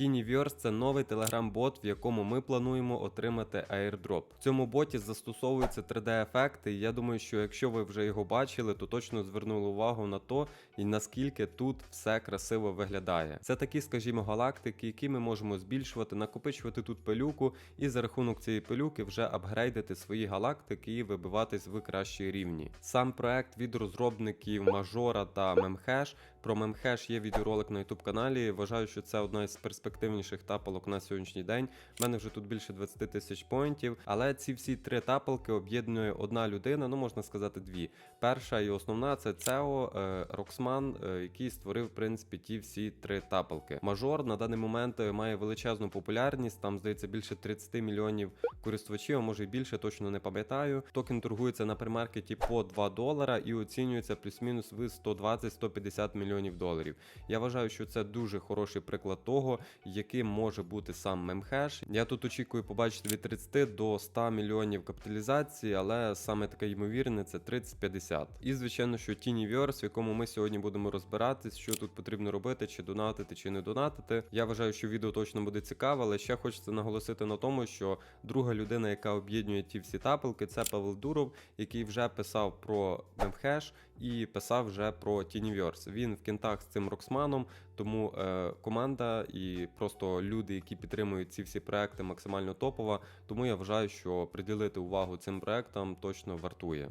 Tiniverse – це новий телеграм-бот, в якому ми плануємо отримати airdrop. В цьому боті застосовуються 3D-ефекти, і я думаю, що якщо ви вже його бачили, то точно звернули увагу на то, і наскільки тут все красиво виглядає. Це такі, скажімо, галактики, які ми можемо збільшувати, накопичувати тут пилюку, і за рахунок цієї пилюки вже апгрейдити свої галактики і вибиватись в кращі рівні. Сам проект від розробників Мажора та Memhash. Про Memhash є відеоролик на YouTube каналі. Вважаю, що це одна із перспективніших тапалок на сьогоднішній день. У мене вже тут більше 20 тисяч поінтів, але ці всі три тапалки об'єднує одна людина, ну можна сказати, дві. Перша і основна це Цео е, Роксман, е, який створив в принципі ті всі три тапалки. Мажор на даний момент е, має величезну популярність. Там здається більше 30 мільйонів користувачів, а може й більше, точно не пам'ятаю. Токен торгується на примаркеті по 2 долара і оцінюється плюс-мінус в 120-150 мільйонів доларів. Я вважаю, що це дуже хороший приклад того, яким може бути сам мемхеш. Я тут очікую побачити від 30 до 100 мільйонів капіталізації, але саме таке ймовірне це 30-50. І звичайно, що Tiniverse, в якому ми сьогодні будемо розбиратись, що тут потрібно робити, чи донатити, чи не донатити. Я вважаю, що відео точно буде цікаве, але ще хочеться наголосити на тому, що друга людина, яка об'єднує ті всі тапелки, це Павел Дуров, який вже писав про мемхеш і писав вже про Тініверс. Він в кінтах з цим Роксманом, тому е, команда і просто люди, які підтримують ці всі проекти, максимально топова. Тому я вважаю, що приділити увагу цим проектам точно вартує.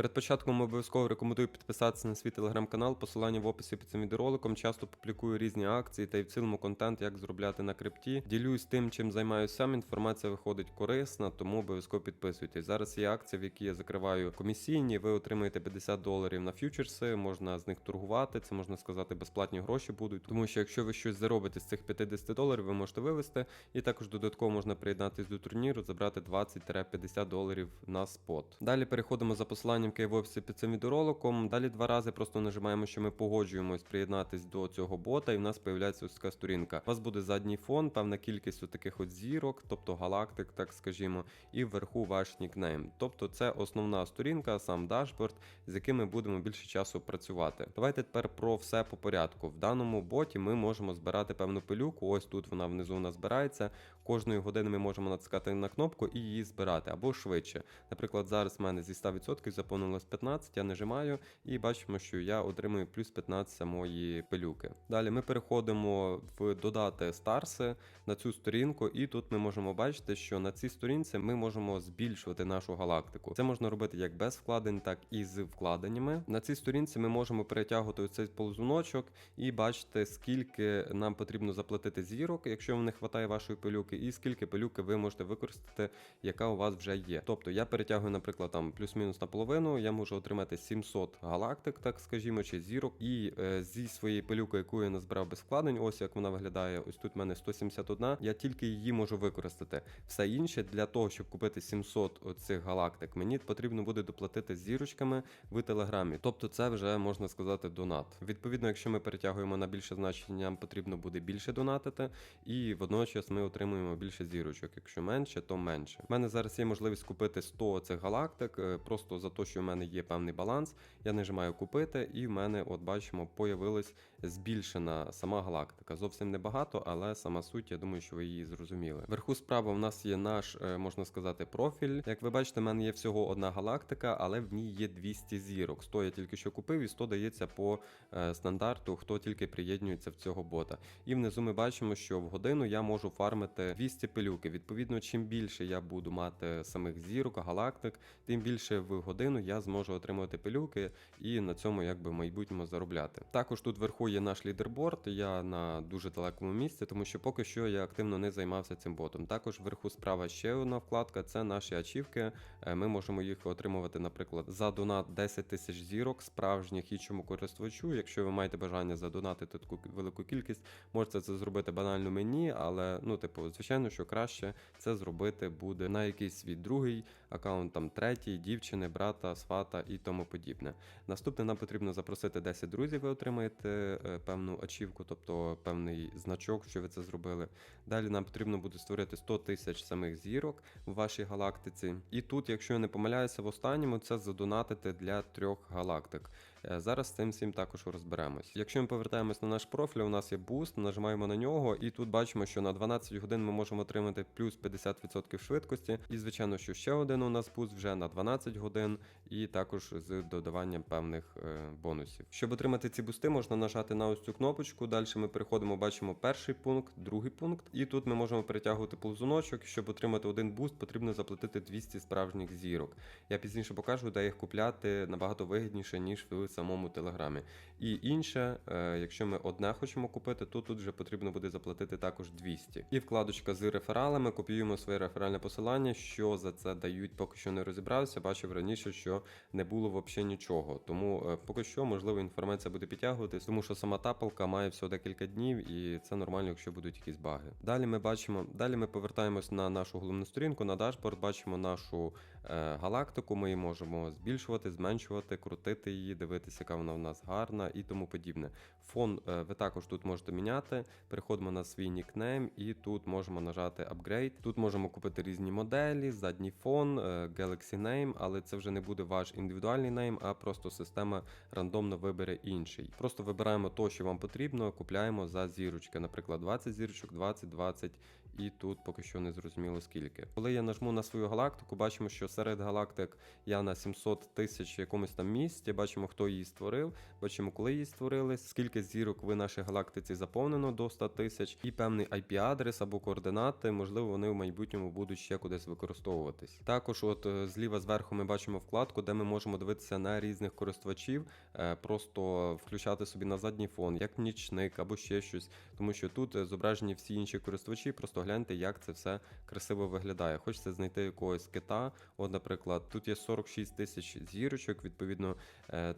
Перед початком обов'язково рекомендую підписатися на свій телеграм-канал, посилання в описі під цим відеороликом. Часто публікую різні акції та й в цілому контент, як зробляти на крипті. Ділюсь тим, чим займаюся сам. Інформація виходить корисна, тому обов'язково підписуйтесь. Зараз є акція, в якій я закриваю комісійні. Ви отримаєте 50 доларів на фьючерси, можна з них торгувати. Це можна сказати, безплатні гроші будуть. Тому що якщо ви щось заробите з цих 50 доларів, ви можете вивести. І також додатково можна приєднатись до турніру, забрати 20-50 доларів на спот. Далі переходимо за посиланням є в під цим відеороликом. Далі два рази просто нажимаємо, що ми погоджуємось приєднатись до цього бота, і в нас з'являється ось така сторінка. У вас буде задній фон, певна кількість таких от зірок, тобто галактик, так скажімо, і вверху ваш нікнейм. Тобто це основна сторінка, сам дашборд, з яким ми будемо більше часу працювати. Давайте тепер про все по порядку. В даному боті ми можемо збирати певну пилюку. Ось тут вона внизу у нас збирається. Кожної години ми можемо натискати на кнопку і її збирати або швидше. Наприклад, зараз в мене зі 100% заповнилось 15, я нажимаю і бачимо, що я отримую плюс 15 самої пилюки. Далі ми переходимо в додати старси на цю сторінку, і тут ми можемо бачити, що на цій сторінці ми можемо збільшувати нашу галактику. Це можна робити як без вкладень, так і з вкладеннями. На цій сторінці ми можемо перетягувати цей ползуночок і бачити, скільки нам потрібно заплатити зірок, якщо вам не вистачає вашої пилюки, і скільки пилюки ви можете використати, яка у вас вже є. Тобто я перетягую, наприклад, там плюс-мінус наполовину, я можу отримати 700 галактик, так скажімо, чи зірок. І е, зі своєї пилюки, яку я назбирав без вкладень, ось як вона виглядає. Ось тут в мене 171. Я тільки її можу використати. Все інше для того, щоб купити 700 цих галактик, мені потрібно буде доплатити зірочками в телеграмі. Тобто, це вже можна сказати донат. Відповідно, якщо ми перетягуємо на більше значення, нам потрібно буде більше донатити, і водночас ми отримуємо більше зірочок. Якщо менше, то менше. У мене зараз є можливість купити 100 цих галактик, е, просто за те, що в мене є певний баланс. Я нажимаю купити, і в мене, от бачимо, появилась збільшена сама галактика. Зовсім небагато, але сама суть, я думаю, що ви її зрозуміли. Вверху справа в нас є наш, е, можна сказати, профіль. Як ви бачите, в мене є всього одна галактика, але в ній є 200 зірок. 100 я тільки що купив, і 100 дається по е, стандарту, хто тільки приєднується в цього бота. І внизу ми бачимо, що в годину я можу фармити 200 пилюки. Відповідно, чим більше я буду мати самих зірок, галактик, тим більше в годину я зможу отримувати пилюки і на цьому якби майбутньому заробляти. Також тут вверху є наш лідерборд. Я на дуже далекому місці, тому що поки що я активно не займався цим ботом. Також вверху справа ще одна вкладка це наші ачівки. Е, Ми можемо їх отримувати, наприклад, за донат 10 тисяч зірок, справжніх іншому користувачу. Якщо ви маєте бажання задонатити таку велику кількість, можете це зробити банально мені, але ну, типу, звичайно, що краще це зробити буде на якийсь свій другий аккаунт, там третій, дівчини, брата брата, свата і тому подібне. Наступне нам потрібно запросити 10 друзів, ви отримаєте е, певну ачівку, тобто певний значок, що ви це зробили. Далі нам потрібно буде створити 100 тисяч самих зірок в вашій галактиці. І тут, якщо я не помиляюся, в останньому це задонатити для трьох галактик. Е, Зараз з цим всім також розберемось. Якщо ми повертаємось на наш профіль, у нас є буст, нажимаємо на нього, і тут бачимо, що на 12 годин ми можемо отримати плюс 50% швидкості. І звичайно, що ще один у нас буст вже на 12 годин, і також з додаванням певних е, бонусів. Щоб отримати ці бусти, можна нажати на ось цю кнопочку. Далі ми переходимо, бачимо перший пункт, другий пункт, і тут ми можемо перетягувати ползуночок. Щоб отримати один буст, потрібно заплатити 200 справжніх зірок. Я пізніше покажу, де їх купляти набагато вигідніше, ніж в самому телеграмі. І інше, е, якщо ми одне хочемо купити, то тут вже потрібно буде заплатити також 200. І вкладочка з рефералами, копіюємо своє реферальне посилання, що за це дають, поки що не розібрався. Бачив раніше, що не було взагалі нічого. Тому е, поки що, можливо, інформація буде підтягуватись, тому що сама тапалка має всього декілька днів, і це нормально, якщо будуть якісь баги. Далі ми бачимо, далі ми повертаємось на нашу головну сторінку, на дашборд, бачимо нашу галактику. Ми її можемо збільшувати, зменшувати, крутити її, дивитися, яка вона в нас гарна і тому подібне. Фон е, ви також тут можете міняти. Переходимо на свій нікнейм, і тут можемо нажати Upgrade. Тут можемо купити різні моделі, задній фон, е, Galaxy Name, але це вже не буде ваш індивідуальний нейм, а просто система рандомно вибере інший. Просто вибираємо то, що вам потрібно, купляємо за зірочки. Наприклад, 20 зірочок, 20, 20, і тут поки що не зрозуміло скільки. Коли я нажму на свою галактику, бачимо, що серед галактик я на 700 тисяч в якомусь там місці. Бачимо, хто її створив, бачимо, коли її створили, скільки зірок в нашій галактиці заповнено до 100 тисяч, і певний IP-адрес або координати, можливо, вони в майбутньому будуть ще кудись використовуватись. Також, от е, зліва зверху, ми бачимо вкладку, де ми можемо дивитися на різних користувачів, е, просто включати собі на задній фон, як нічник або ще щось, тому що тут е, зображені всі інші користувачі. Просто гляньте, як це все красиво виглядає. Хочеться знайти якогось кита. От, наприклад, тут є 46 тисяч зірочок. Відповідно,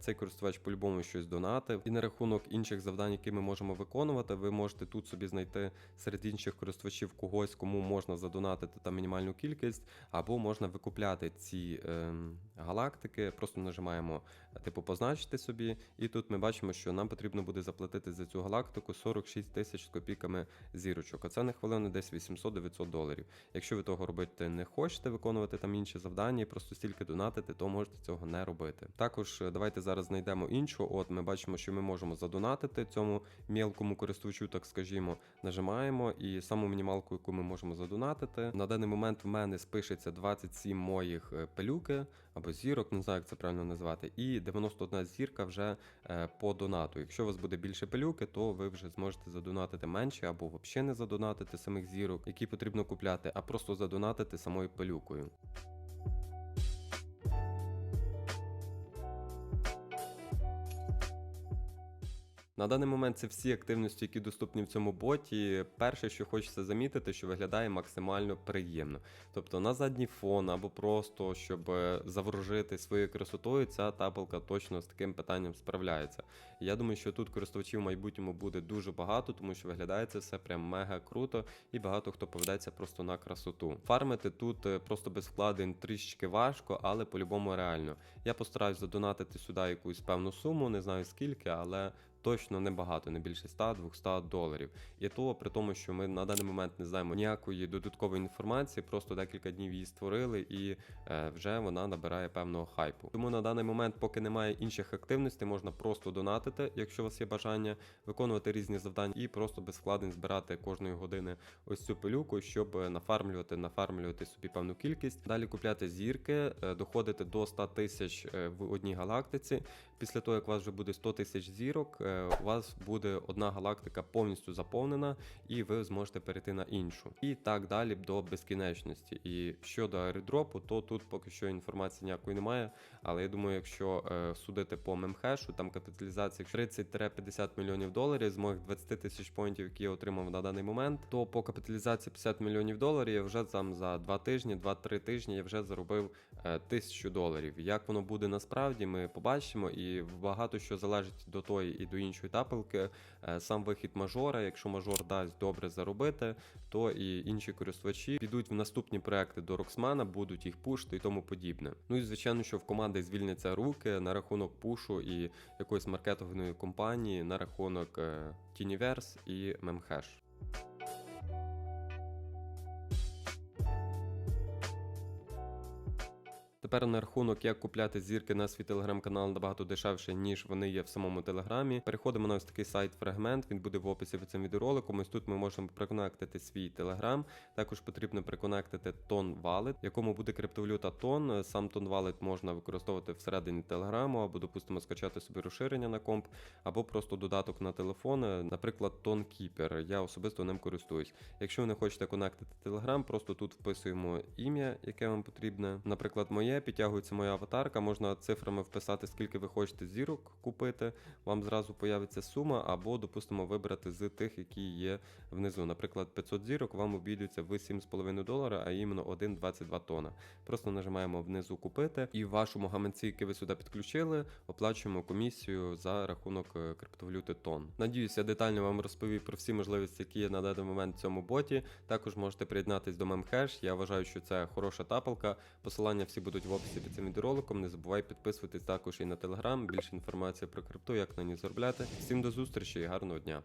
цей користувач по-любому щось донатив. І на рахунок інших завдань, які ми можемо виконувати, ви можете тут собі знайти серед інших користувачів когось, кому можна задонатити там мінімальну кількість, або можна викупляти ці е, галактики. Просто нажимаємо типу позначити собі, і тут ми бачимо, що нам потрібно буде заплатити за цю галактику 46 тисяч з копійками зірочок. А це на хвилину десь 800-900 доларів. Якщо ви того робити не хочете, виконувати там інші завдання, і просто стільки донатити, то можете цього не робити. Також е, давайте зараз знайдемо іншу. От ми бачимо, що ми можемо задонатити цьому мілкому користувачу, так скажімо, нажимаємо, і саму мінімалку, яку ми можемо задонатити. На даний момент в мене спишеться 27 моїх е, пилюки або зірок, не знаю, як це правильно назвати, і 91 зірка вже е, по донату. Якщо у вас буде більше пилюки, то ви вже зможете задонатити менше або взагалі не задонатити самих зірок, які потрібно купляти, а просто задонатити самою пилюкою. На даний момент це всі активності, які доступні в цьому боті. Перше, що хочеться замітити, що виглядає максимально приємно. Тобто на задній фон або просто щоб е, заворожити своєю красотою, ця табелка точно з таким питанням справляється. Я думаю, що тут користувачів в майбутньому буде дуже багато, тому що виглядає це все прям мега круто, і багато хто поведеться просто на красоту. Фармити тут е, просто без вкладень трішечки важко, але по-любому реально. Я постараюсь задонатити сюди якусь певну суму, не знаю скільки, але точно небагато, не більше 100-200 доларів. І то при тому, що ми на даний момент не знаємо ніякої додаткової інформації, просто декілька днів її створили, і е, вже вона набирає певного хайпу. Тому на даний момент, поки немає інших активностей, можна просто донатити, якщо у вас є бажання, виконувати різні завдання і просто без вкладень збирати кожної години ось цю пилюку, щоб нафармлювати, нафармлювати собі певну кількість. Далі купляти зірки, е, доходити до 100 тисяч е, в одній галактиці. Після того, як у вас вже буде 100 тисяч зірок, у вас буде одна галактика повністю заповнена, і ви зможете перейти на іншу. І так далі до безкінечності. І щодо аеродропу, то тут поки що інформації ніякої немає. Але я думаю, якщо е, судити по мемхешу, там капіталізація 30-50 мільйонів доларів з моїх 20 тисяч поінтів, які я отримав на даний момент, то по капіталізації 50 мільйонів доларів я вже там за 2 тижні, 2-3 тижні я вже заробив е, тисячу доларів. Як воно буде насправді, ми побачимо, і багато що залежить до тої і до іншої тапелки. Е, Сам вихід мажора, якщо мажор дасть добре заробити, то і інші користувачі підуть в наступні проекти до Роксмана, будуть їх пушити і тому подібне. Ну і звичайно, що в команди звільняться руки на рахунок пушу і якоїсь маркетингової компанії на рахунок Tiniverse і Memhash. Тепер на рахунок, як купляти зірки на свій телеграм-канал набагато дешевше, ніж вони є в самому телеграмі. Переходимо на ось такий сайт фрагмент. Він буде в описі під цим відеороликом. Ось тут ми можемо приконектити свій телеграм. Також потрібно приконектити тон Wallet, в якому буде криптовалюта тон. Сам тон Wallet можна використовувати всередині телеграму, або, допустимо, скачати собі розширення на комп, або просто додаток на телефон, наприклад, Тон Keeper. Я особисто ним користуюсь. Якщо ви не хочете конектити телеграм, просто тут вписуємо ім'я, яке вам потрібне. Наприклад, моє підтягується моя аватарка. Можна цифрами вписати, скільки ви хочете зірок купити. Вам зразу появиться сума, або, допустимо, вибрати з тих, які є внизу. Наприклад, 500 зірок вам обійдуться в 7,5 долара, а іменно 1,22 тона. Просто нажимаємо внизу купити, і в вашому гаманці, який ви сюди підключили, оплачуємо комісію за рахунок е, криптовалюти тон. Надіюсь, я детально вам розповів про всі можливості, які є на даний момент в цьому боті. Також можете приєднатись до Memhash. Я вважаю, що це хороша тапалка. Посилання всі будуть описі під цим відеороликом. Не забувай підписуватись також і на телеграм. Більше інформації про крипту, як на ній заробляти. Всім до зустрічі і гарного дня.